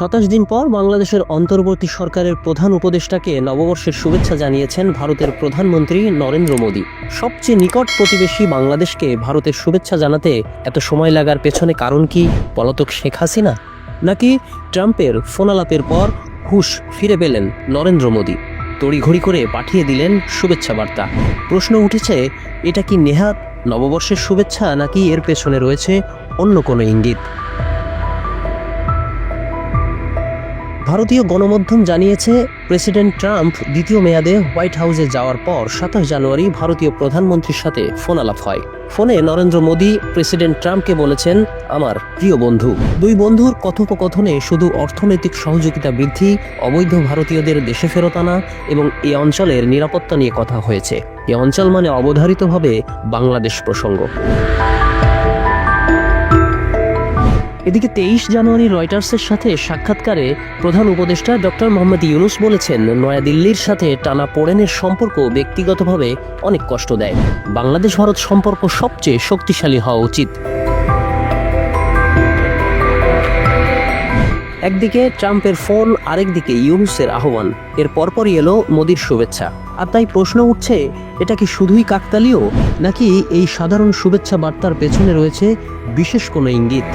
সাতাশ দিন পর বাংলাদেশের অন্তর্বর্তী সরকারের প্রধান উপদেষ্টাকে নববর্ষের শুভেচ্ছা জানিয়েছেন ভারতের প্রধানমন্ত্রী নরেন্দ্র মোদী। সবচেয়ে নিকট প্রতিবেশী বাংলাদেশকে ভারতের শুভেচ্ছা জানাতে এত সময় লাগার পেছনে কারণ কি পলাতক শেখ হাসিনা? নাকি ট্রাম্পের ফোনালাপের পর হুশ ফিরে পেলেন নরেন্দ্র মোদী? তড়িঘড়ি করে পাঠিয়ে দিলেন শুভেচ্ছা বার্তা। প্রশ্ন উঠেছে, এটা কি নেহাত নববর্ষের শুভেচ্ছা নাকি এর পেছনে রয়েছে অন্য কোনো ইঙ্গিত? ভারতীয় গণমাধ্যম জানিয়েছে, প্রেসিডেন্ট ট্রাম্প দ্বিতীয় মেয়াদে হোয়াইট হাউসে যাওয়ার পর সাতাশ জানুয়ারি ভারতীয় প্রধানমন্ত্রীর সাথে ফোন আলাপ হয়। ফোনে নরেন্দ্র মোদী, প্রেসিডেন্ট ট্রাম্পকে বলেছেন, আমার প্রিয় বন্ধু। দুই বন্ধুর কথোপকথনে শুধু অর্থনৈতিক সহযোগিতা বৃদ্ধি, অবৈধ ভারতীয়দের দেশে ফেরত আনা এবং এই অঞ্চলের নিরাপত্তা নিয়ে কথা হয়েছে। এই অঞ্চল মানে অবধারিতভাবে বাংলাদেশ প্রসঙ্গ। এদিকে তেইশ জানুয়ারি রয়টার্সের সাথে সাক্ষাৎকারে প্রধান উপদেষ্টা ডক্টর মোহাম্মদ ইউনুস বলেছেন, নয়াদিল্লির সাথে টানা পোড়েনের সম্পর্ক ব্যক্তিগতভাবে অনেক কষ্ট দেয়। বাংলাদেশ ভারত সম্পর্ক সবচেয়ে শক্তিশালী হওয়া উচিত। একদিকে ট্রাম্পের ফোন, আরেকদিকে ইউনুসের আহ্বান। এর পরপরই এলো মোদির শুভেচ্ছা। আর তাই প্রশ্ন উঠছে, এটা কি শুধুই কাকতালীয়, নাকি এই সাধারণ শুভেচ্ছা বার্তার পেছনে রয়েছে বিশেষ কোনো ইঙ্গিত?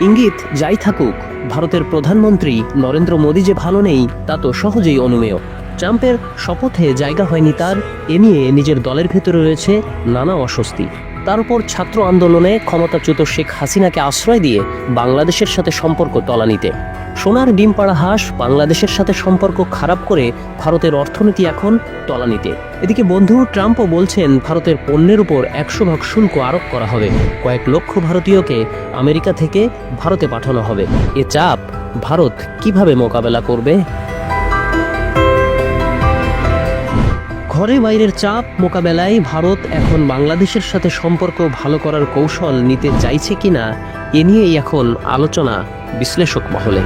ইঙ্গিত, যাই থাকুক, ভারতের প্রধানমন্ত্রী নরেন্দ্র মোদী যে ভালো নেই, তা তো সহজেই অনুমেয়। ট্রাম্পের শপথে জায়গা হয়নি তার, এ নিয়ে নিজের দলের ভেতরে রয়েছে নানা অস্বস্তি। তার উপর ছাত্র আন্দোলনে ক্ষমতাচ্যুত শেখ হাসিনাকে আশ্রয় দিয়ে বাংলাদেশের সাথে সম্পর্ক তলানিতে। সোনার ডিম পাড়া হাঁস বাংলাদেশের সাথে সম্পর্ক খারাপ করে ভারতের অর্থনীতি এখন তলানিতে। এদিকে বন্ধু ট্রাম্পও বলছেন, ভারতের পণ্যের উপর একশো ভাগ শুল্ক আরোপ করা হবে। কয়েক লক্ষ ভারতীয়কে আমেরিকা থেকে ভারতে পাঠানো হবে। এ চাপ ভারত কীভাবে মোকাবেলা করবে? ঘরে বাইরের চাপ মোকাবেলায় ভারত এখন বাংলাদেশের সাথে সম্পর্ক ভালো করার কৌশল নিতে চাইছে কিনা, এ নিয়েই এখন আলোচনা বিশ্লেষক মহলে।